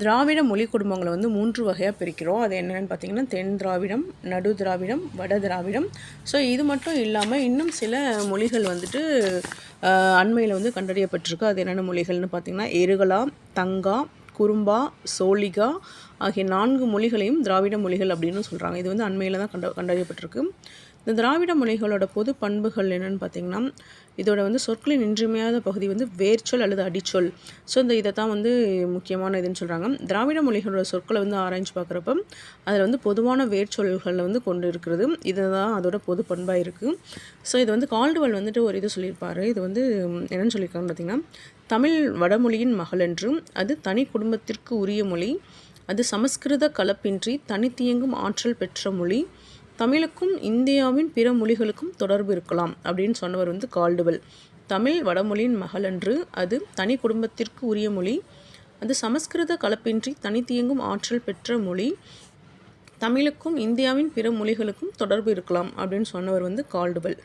திராவிட மொழி குடும்பங்களை வந்து மூன்று வகையாக பிரிக்கிறோம். அது என்னென்னு பார்த்தீங்கன்னா தென் திராவிடம் நடு திராவிடம் வட திராவிடம். ஸோ இது மட்டும் இல்லாமல் இன்னும் சில மொழிகள் வந்துட்டு அண்மையில் வந்து கண்டறியப்பட்டிருக்கு. அது என்னென்ன மொழிகள்னு பார்த்திங்கன்னா எருகலா தங்கா குறும்பா சோழிகா ஆகிய நான்கு மொழிகளையும் திராவிட மொழிகள் அப்படின்னு சொல்கிறாங்க இது வந்து அண்மையில் தான் கண்ட கண்டறியப்பட்டிருக்கு. இந்த திராவிட மொழிகளோட பொது பண்புகள் என்னென்னு பார்த்தீங்கன்னா இதோட வந்து சொற்களின் இன்றியமையாத பகுதி வந்து வேர்ச்சொல் அல்லது அடிச்சொல். ஸோ இந்த இதை தான் வந்து முக்கியமான இதுன்னு சொல்கிறாங்க திராவிட மொழிகளோட சொற்களை வந்து ஆராய்ச்சி பார்க்குறப்ப அதில் வந்து பொதுவான வேர்ச்சொல்களில் வந்து கொண்டு இருக்கிறது. இதுதான் அதோட பொது பண்பாக இருக்குது ஸோ இது வந்து கால்டுவல் வந்துட்டு ஒரு இது சொல்லியிருப்பார். இது வந்து என்னென்னு சொல்லியிருக்காங்க பார்த்தீங்கன்னா தமிழ் வடமொழியின் மகள் என்றும் அது தனி குடும்பத்திற்கு உரிய மொழி அது சமஸ்கிருத கலப்பின்றி தனித்தியங்கும் ஆற்றல் பெற்ற மொழி தமிழுக்கும் இந்தியாவின் பிற மொழிகளுக்கும் தொடர்பு இருக்கலாம் அப்படின்னு சொன்னவர் வந்து கால்டுவெல். தமிழ் வடமொழியின் மகள் அன்று அது தனி குடும்பத்திற்கு உரிய மொழி. அது சமஸ்கிருத கலப்பின்றி தனித்தியங்கும் ஆற்றல் பெற்ற மொழி. தமிழுக்கும் இந்தியாவின் பிற மொழிகளுக்கும் தொடர்பு இருக்கலாம் அப்படின்னு சொன்னவர் வந்து கால்டுவெல்.